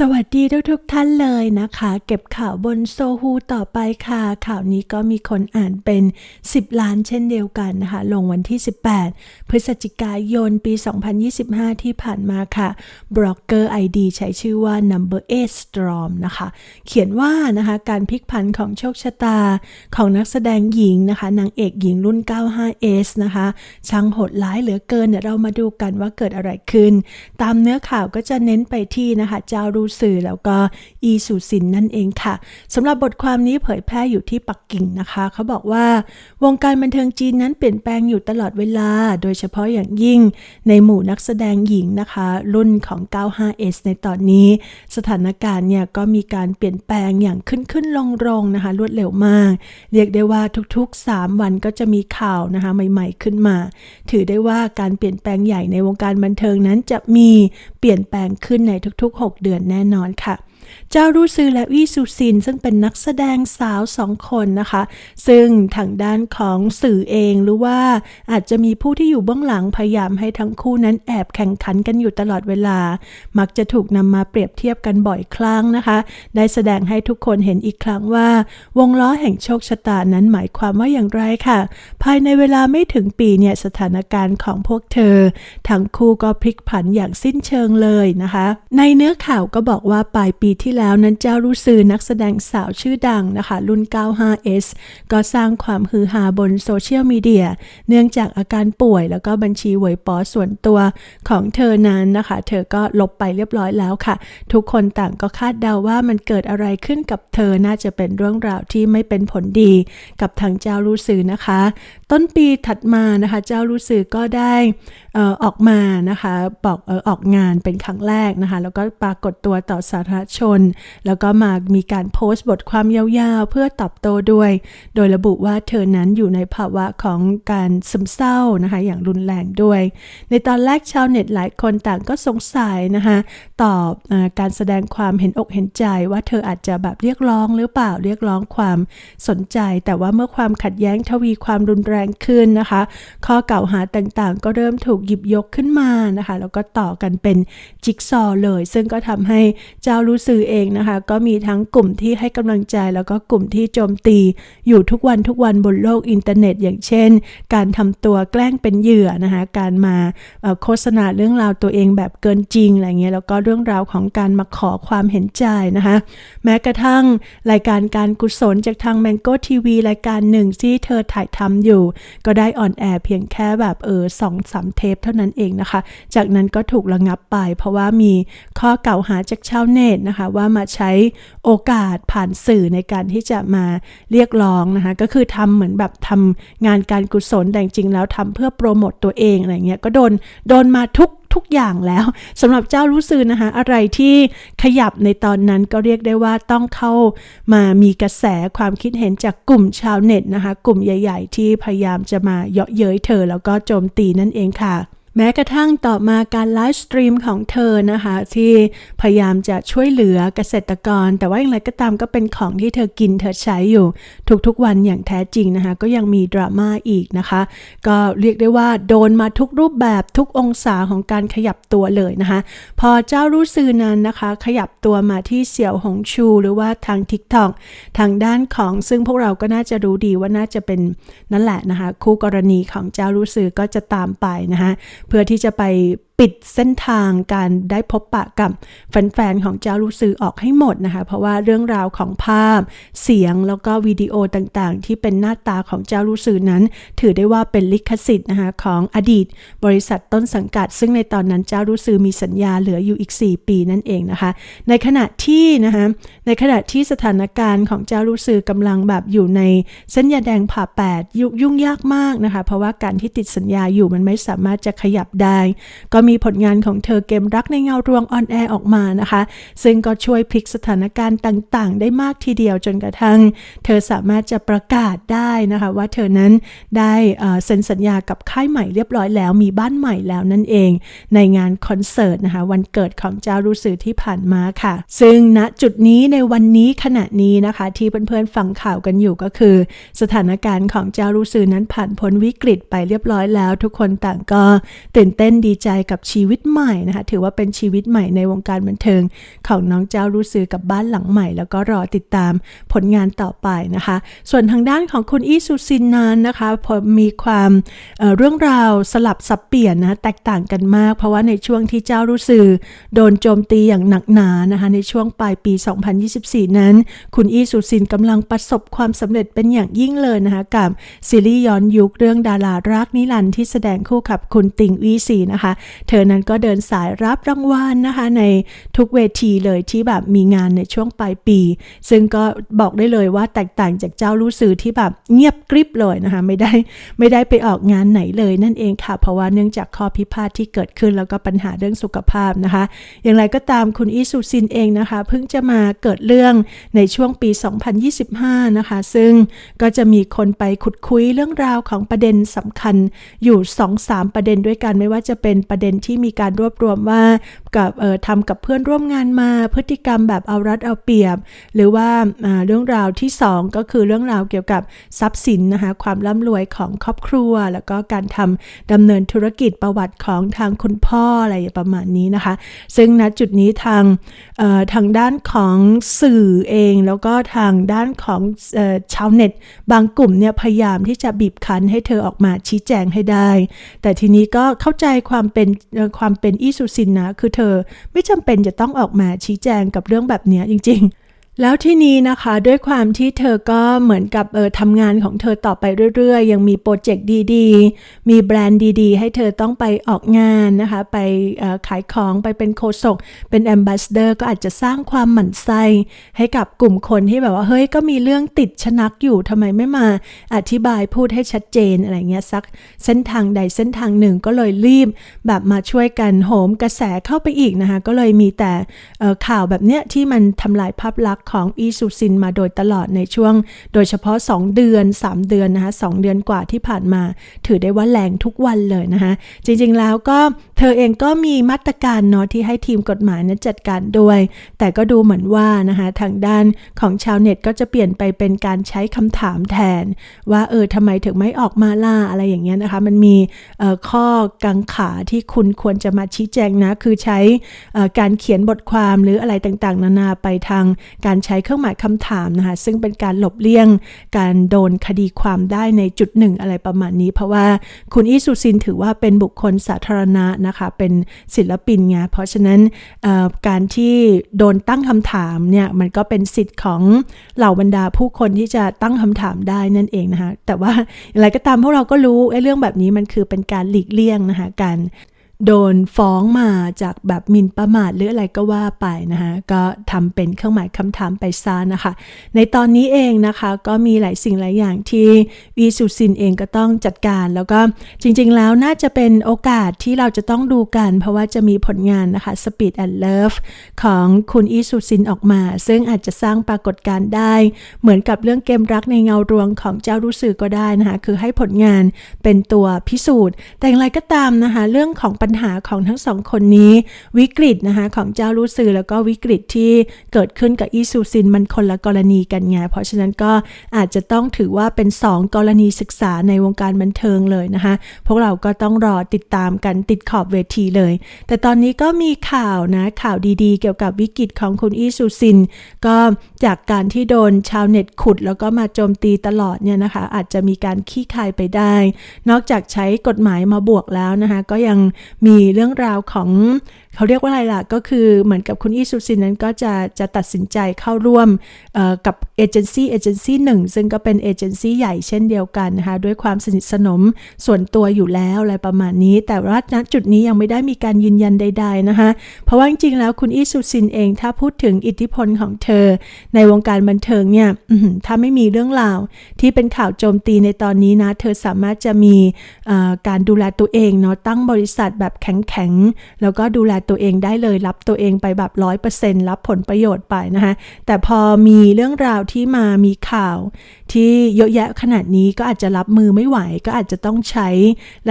สวัสดีทุกทุกท่านเลยนะคะ เก็บข่าวบนโซฮูต่อไปค่ะ ข่าวนี้ก็มีคนอ่านเป็น 10 ล้านเช่นเดียวกันนะคะ ลงวันที่ 18 พฤศจิกายนปี 2025 ที่ผ่านมาค่ะบล็อกเกอร์ ID ใช้ชื่อว่า Number 8 Storm นะคะ เขียนว่านะคะการพลิกผันของโชคชะตาของนักแสดงหญิงนะคะนางเอกหญิงรุ่น 95S นะคะช่างโหดร้ายเหลือเกินเดี๋ยวเรามาดูกันว่าเกิดอะไรขึ้น ตามเนื้อข่าวก็จะเน้นไปที่นะคะเจ้ารูสื่อแล้วก็อีสุสินนั่นเองค่ะสำหรับบทความนี้เผยแพร่อยู่ที่ปักกิ่งนะคะ เขาบอกว่าวงการบันเทิงจีนนั้นเปลี่ยนแปลงอยู่ตลอดเวลา โดยเฉพาะอย่างยิ่งในหมู่นักแสดงหญิงนะคะ รุ่นของ 95S ในตอนนี้ สถานการณ์เนี่ยก็มีการเปลี่ยนแปลงอย่างขึ้นขึ้นลงลงนะคะ รวดเร็วมาก เรียกได้ว่าทุกๆ 3 วันก็จะมีข่าวนะคะใหม่ๆขึ้นมา ถือได้ว่าการเปลี่ยนแปลงใหญ่ในวงการบันเทิงนั้นจะมีเปลี่ยนแปลงขึ้นในทุกๆ 6 เดือนแแน่นอนค่ะ เจ้ารูซือและวี่ซูซิน ซึ่งเป็นนักแสดงสาวสองคนนะคะ ซึ่งทางด้านของสื่อเองหรือว่าอาจจะมีผู้ที่อยู่เบื้องหลังพยายามให้ทั้งคู่นั้นแอบแข่งขันกันอยู่ตลอดเวลา มักจะถูกนำมาเปรียบเทียบกันบ่อยครั้งนะคะ ได้แสดงให้ทุกคนเห็นอีกครั้งว่า วงล้อแห่งโชคชะตานั้นหมายความว่าอย่างไรค่ะ ภายในเวลาไม่ถึงปีเนี่ยสถานการณ์ของพวกเธอ ทั้งคู่ก็พลิกผันอย่างสิ้นเชิงเลยนะคะ ในเนื้อข่าวก็บอกว่าปลายปีที่แล้วนั้นเจ้ารู้ซือนักแสดงสาวชื่อดังนะคะ รุ่น 95S ก็สร้างความฮือฮาบนโซเชียลมีเดียเนื่องจากอาการป่วยแล้วก็บัญชีหวยปอส่วนตัวของเธอนั้นนะคะ เธอก็ลบไปเรียบร้อยแล้วค่ะ ทุกคนต่างก็คาดเดาว่ามันเกิดอะไรขึ้นกับเธอน่าจะเป็นเรื่องราวที่ไม่เป็นผลดีกับทางเจ้ารู้ซือนะคะ ต้นปีถัดมานะคะ เจ้ารู้สึกก็ได้ออออกมานะคะบอกออออกงานเป็นครั้งแรกนะคะ แล้วก็ปรากฏตัวต่อสาธารณชน แล้วก็มามีการโพสต์บทความยาวๆ เพื่อตอบโต้ด้วย โดยระบุว่าเธอนั้นอยู่ในภาวะของการซึมเศร้านะคะอย่างรุนแรงด้วย ในตอนแรกชาวเน็ตหลายคนต่างก็สงสัยนะคะตอบอการแสดงความเห็นอกเห็นใจว่าเธออาจจะแบบเรียกร้องหรือเปล่าเรียกร้องความสนใจ แต่ว่าเมื่อความขัดแย้งทวีความรุนแรงขึ้นนะคะ ข้อเก่าหาต่างๆ ก็เริ่มถูกหยิบยกขึ้นมานะคะ แล้วก็ต่อกันเป็นจิ๊กซอเลย ซึ่งก็ทำให้เจ้ารู้สื่อเองนะคะ ก็มีทั้งกลุ่มที่ให้กำลังใจ แล้วก็กลุ่มที่โจมตีอยู่ทุกวันทุกวันบนโลกอินเทอร์เน็ต อย่างเช่น การทำตัวแกล้งเป็นเหยื่อนะคะ การมาโฆษณาเรื่องราวตัวเองแบบเกินจริงอะไรเงี้ยแล้วก็เรื่องราวของการมาขอความเห็นใจนะคะ แม้กระทั่งรายการการกุศลจากทาง Mango TV รายการหนึ่งที่เธอถ่ายทำอยู่ ก็ได้ออนแอร์เพียงแค่แบบเออสองสามเทปเท่านั้นเองนะคะ จากนั้นก็ถูกระงับไป เพราะว่ามีข้อกล่าวหาจากชาวเน็ตนะคะว่ามาใช้โอกาสผ่านสื่อในการที่จะมาเรียกร้องนะคะก็คือทำเหมือนแบบทำงานการกุศลแต่จริงๆแล้วทำเพื่อโปรโมตตัวเองอะไรเงี้ยก็โดนโดนมาทุกทุกอย่างแล้วสำหรับเจ้ารู้ซือนะคะอะไรที่ขยับในตอนนั้นก็เรียกได้ว่าต้องเข้ามามีกระแสความคิดเห็นจากกลุ่มชาวเน็ตนะคะ กลุ่มใหญ่ ๆ ที่พยายามจะมาเยาะเย้ยเธอแล้วก็โจมตีนั่นเองค่ะ แม้กระทั่งต่อมาการไลฟ์สตรีมของเธอนะคะ ที่พยายามจะช่วยเหลือเกษตรกร แต่ว่าอย่างไรก็ตามก็เป็นของที่เธอกินเธอใช้อยู่ ทุกๆวันอย่างแท้จริงนะคะ ก็ยังมีดราม่าอีกนะคะ ก็เรียกได้ว่าโดนมาทุกรูปแบบทุกองศาของการขยับตัวเลยนะคะ พอเจ้ารู้ซื่อนั้นนะคะ ขยับตัวมาที่เสี่ยวหงชู หรือว่าทาง TikTok ทางด้านของซึ่งพวกเราก็น่าจะรู้ดีว่าน่าจะเป็นนั่นแหละนะคะ คู่กรณีของเจ้ารู้สื่อก็จะตามไปนะคะเพื่อที่จะไป ปิดเส้นทางการได้พบปะกับแฟนๆของเจ้ารู้สื่อออกให้หมดนะคะ เพราะว่าเรื่องราวของภาพ เสียงแล้วก็วิดีโอต่างๆ ที่เป็นหน้าตาของเจ้ารู้สื่อนั้น ถือได้ว่าเป็นลิขสิทธิ์นะคะของอดีต บริษัทต้นสังกัด ซึ่งในตอนนั้นเจ้ารู้สื่อมีสัญญาเหลืออยู่อีก 4 ปีนั่นเองนะคะ ในขณะที่นะคะในขณะที่สถานการณ์ของเจ้ารู้สื่อกำลังแบบอยู่ในเส้นยาแดงผ่าแปดยุยุ่งยากมากนะคะ เพราะว่าการที่ติดสัญญาอยู่มันไม่สามารถจะขยับได้ก็มีผลงานของเธอเกมรักในเงารวงออนแอร์ออกมานะคะ ซึ่งก็ช่วยพลิกสถานการณ์ต่างๆ ได้มากทีเดียวจนกระทั่ง เธอสามารถจะประกาศได้นะคะว่าเธอนั้นได้เซ็นสัญญากับค่ายใหม่เรียบร้อยแล้วมีบ้านใหม่แล้วนั่นเอง ในงานคอนเสิร์ตนะคะวันเกิดของเจ้ารู้สือที่ผ่านมาค่ะ ซึ่งณจุดนี้ในวันนี้ขณะนี้นะคะ ที่เพื่อนๆฟังข่าวกันอยู่ก็คือ สถานการณ์ของเจ้ารู้สือนั้นผ่านพ้นวิกฤตไปเรียบร้อยแล้ว ทุกคนต่างก็ตื่นเต้นดีใจกับกับชีวิตใหม่นะคะ ถือว่าเป็นชีวิตใหม่ในวงการบันเทิง ของน้องเจ้ารู้ซื้อกับบ้านหลังใหม่ แล้วก็รอติดตามผลงานต่อไปนะคะ ส่วนทางด้านของคุณอี้สุซินนั้นนะคะพอมีความเเรื่องราวสลับสับเปลี่ยนนะแตกต่างกันมาก เพราะว่าในช่วงที่เจ้ารู้สื่อโดนโจมตีอย่างหนักหนานะคะในช่วงปลายปี 2024 นั้น คุณอี้สุซินกำลังประสบความสำเร็จเป็นอย่างยิ่งเลยนะคะกับซีรีส์ย้อนยุคเรื่องดารารักนิรันที่แสดงคู่กับคุณติงวีซีนะคะเธอนั้นก็เดินสายรับรางวัลนะคะ ในทุกเวทีเลยที่แบบมีงานในช่วงปลายปี ซึ่งก็บอกได้เลยว่าแตกต่างจากเจ้ารู้สื่อที่แบบเงียบกริบเลยนะคะ ไม่ได้ไม่ได้ไปออกงานไหนเลยนั่นเองค่ะ เพราะว่าเนื่องจากข้อพิพาทที่เกิดขึ้นแล้วก็ปัญหาเรื่องสุขภาพนะคะ อย่างไรก็ตามคุณอิสุซินเองนะคะเพิ่งจะมาเกิดเรื่องในช่วงปี 2025 นะคะ ซึ่งก็จะมีคนไปขุดคุยเรื่องราวของประเด็นสำคัญอยู่ 2-3 ประเด็นด้วยกันไม่ว่าจะเป็นประเด็นที่มีการรวบรวมว่ากับเอ่อทำกับเพื่อนร่วมงานมาพฤติกรรมแบบเอารัดเอาเปรียบ หรือว่าเรื่องราวที่ 2 ก็คือเรื่องราวเกี่ยวกับทรัพย์สินนะคะความร่ำรวยของครอบครัว แล้วก็การทำดำเนินธุรกิจประวัติของทางคุณพ่ออะไรประมาณนี้นะคะ ซึ่งณจุดนี้ทางทางด้านของสื่อเอง แล้วก็ทางด้านของชาวเน็ต บางกลุ่มเนี่ยพยายามที่จะบีบคั้นให้เธอออกมาชี้แจงให้ได้ แต่ทีนี้ก็เข้าใจความเป็นความเป็นอิสุซินนะ คือเธอไม่จำเป็นจะต้องออกมาชี้แจงกับเรื่องแบบนี้จริง แล้วที่นี้นะคะด้วยความที่เธอก็เหมือนกับเออทำงานของเธอต่อไปเรื่อยๆ ยังมีโปรเจกต์ดีๆ มีแบรนด์ดีๆ ให้เธอต้องไปออกงานนะคะ ไปขายของไปเป็นโคศกเป็นแอมบาสเดอร์ก็อาจจะสร้างความหมั่นไส้ให้กับกลุ่มคนที่แบบว่า เฮ้ยก็มีเรื่องติดชนักอยู่ทำไมไม่มาอธิบายพูดให้ชัดเจนอะไรเงี้ยสักเส้นทางใดเส้นทางหนึ่งก็เลยรีบแบบมาช่วยกันโหมกระแสเข้าไปอีกนะคะ ก็เลยมีแต่ข่าวแบบเนี้ยที่มันทำลายภาพลักษณ์ของอีซูซินมาโดยตลอดในช่วง โดยเฉพาะ 2 เดือน 3 เดือนนะคะสเดือนกว่าที่ผ่านมา ถือได้ว่าแรงทุกวันเลยนะคะจริงๆแล้วก็เธอเองก็มีมาตรการเนาะที่ให้ทีมกฎหมายนั้นจัดการด้วย แต่ก็ดูเหมือนว่านะคะทางด้านของชาวเน็ตก็จะเปลี่ยนไปเป็นการใช้คำถามแทน ว่าเออทำไมถึงไม่ออกมาล่าอะไรอย่างเงี้ยนะคะ มันมีข้อกังขาที่คุณควรจะมาชี้แจงนะ คือใช้การเขียนบทความหรืออะไรต่างๆ นานาไปทางการใช้เครื่องหมายคำถามนะคะ ซึ่งเป็นการหลบเลี่ยงการโดนคดีความได้ในจุดหนึ่งอะไรประมาณนี้ เพราะว่าคุณอิสุซินถือว่าเป็นบุคคลสาธารณะนะคะ เป็นศิลปินไงเพราะฉะนั้นการที่โดนตั้งคำถามเนี่ยมันก็เป็นสิทธิ์ของเหล่าบรรดาผู้คนที่จะตั้งคำถามได้นั่นเองนะคะแต่ว่าอะไรก็ตามพวกเราก็รู้ไอ้เรื่องแบบนี้มันคือเป็นการหลีกเลี่ยงนะคะการ โดนฟ้องมาจากแบบมินประมาทหรืออะไรก็ว่าไปนะคะก็ทำเป็นเครื่องหมายคำถามไปซะนะคะ ในตอนนี้เองนะคะก็มีหลายสิ่งหลายอย่างที่วีสุซินเองก็ต้องจัดการ แล้วก็จริงๆแล้วน่าจะเป็นโอกาสที่เราจะต้องดูกัน เพราะว่าจะมีผลงานนะคะ Speed and Love ของคุณอีสุซินออกมา ซึ่งอาจจะสร้างปรากฏการณ์ได้ เหมือนกับเรื่องเกมรักในเงารวงของเจ้ารู้สึกก็ได้นะคะคือให้ผลงานเป็นตัวพิสูจน์ แต่อย่างไรก็ตามนะคะเรื่องของปญหาของทั้งสองคนนี้ วิกฤตนะคะของเจ้ารู้สื่อแล้วก็วิกฤตที่เกิดขึ้นกับอีซูซินมันคนละกรณีกันไงเพราะฉะนั้นก็อาจจะต้องถือว่าเป็น 2 กรณีศึกษาในวงการบันเทิงเลยนะคะ พวกเราก็ต้องรอติดตามกันติดขอบเวทีเลย แต่ตอนนี้ก็มีข่าวนะข่าวดีๆ เกี่ยวกับวิกฤตของคุณอีซูซิน ก็จากการที่โดนชาวเน็ตขุด แล้วก็มาโจมตีตลอดเนี่ยนะคะ อาจจะมีการขี้คายไปได้ นอกจากใช้กฎหมายมาบวกแล้วนะคะ ก็ยังมีเรื่องราวของ เขาเรียกว่าอะไรล่ะ ก็คือเหมือนกับคุณอีสุซินนั้นก็จะจะตัดสินใจเข้าร่วมกับเอเจนซี่เอเจนซี่หนึ่งซึ่งก็เป็นเอเจนซี่ใหญ่เช่นเดียวกันนะคะด้วยความสนิทสนมส่วนตัวอยู่แล้วอะไรประมาณนี้ แต่ว่าณจุดนี้ยังไม่ได้มีการยืนยันใด ๆนะคะเพราะว่าจริงๆแล้วคุณอีสุซินเองถ้าพูดถึงอิทธิพลของเธอ ในวงการบันเทิงเนี่ยถ้าไม่มีเรื่องราว ที่เป็นข่าวโจมตีในตอนนี้นะ เธอสามารถจะมีการดูแลตัวเองเนาะตั้งบริษัทแบบแข็งๆแล้วก็ดูแลตัวเองได้เลย รับตัวเองไปแบบร้อยเปอร์เซ็นต์รับผลประโยชน์ไปนะคะแต่พอมีเรื่องราวที่มามีข่าว ที่เยอะแยะขนาดนี้ก็อาจจะรับมือไม่ไหว ก็อาจจะต้องใช้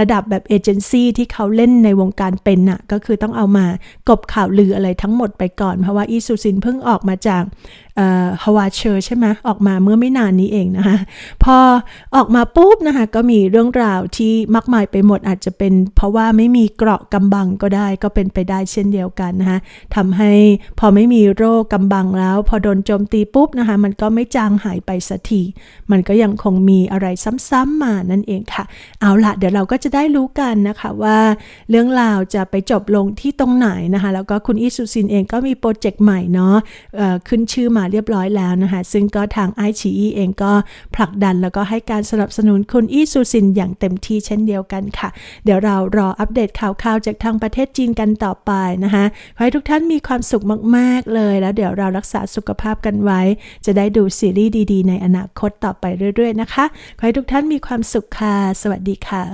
ระดับแบบเอเจนซี่ที่เขาเล่นในวงการเป็นน่ะก็คือต้องเอามากบข่าวลืออะไรทั้งหมดไปก่อน เพราะว่าอีซูซินเพิ่งออกมาจากฮาวาเชอร์ใช่ไหมออกมาเมื่อไม่นานนี้เองนะคะพอออกมาปุ๊บนะคะก็มีเรื่องราวที่มากมายไปหมดอาจจะเป็น เพราะว่าไม่มีเกราะกำบังก็ได้ก็เป็นไปได้เช่นเดียวกันนะคะทำให้พอไม่มีโรคกำบังแล้ว พอโดนโจมตีปุ๊บนะคะมันก็ไม่จางหายไปสักทีมันก็ยังคงมีอะไรซ้ำๆมานั่นเองค่ะ เอาละเดี๋ยวเราก็จะได้รู้กันนะคะว่าเรื่องราวจะไปจบลงที่ตรงไหนนะคะแล้วก็คุณอิสุซินเองก็มีโปรเจกต์ใหม่เนาะขึ้นชื่อมาเรียบร้อยแล้วนะคะซึ่งก็ทางไอชีเองก็ผลักดันแล้วก็ให้การสนับสนุนคุณอิสุซินอย่างเต็มที่เช่นเดียวกันค่ะ เดี๋ยวเรารออัปเดตข่าวๆจากทางประเทศจีนกันต่อไปนะคะขอให้ทุกท่านมีความสุขมาก ๆ เลย แล้วเดี๋ยวเรารักษาสุขภาพกันไว้ จะได้ดูซีรีส์ดี ๆ ในอนาคตต่อไปเรื่อย ๆ นะคะ ขอให้ทุกท่านมีความสุขค่ะ สวัสดีค่ะ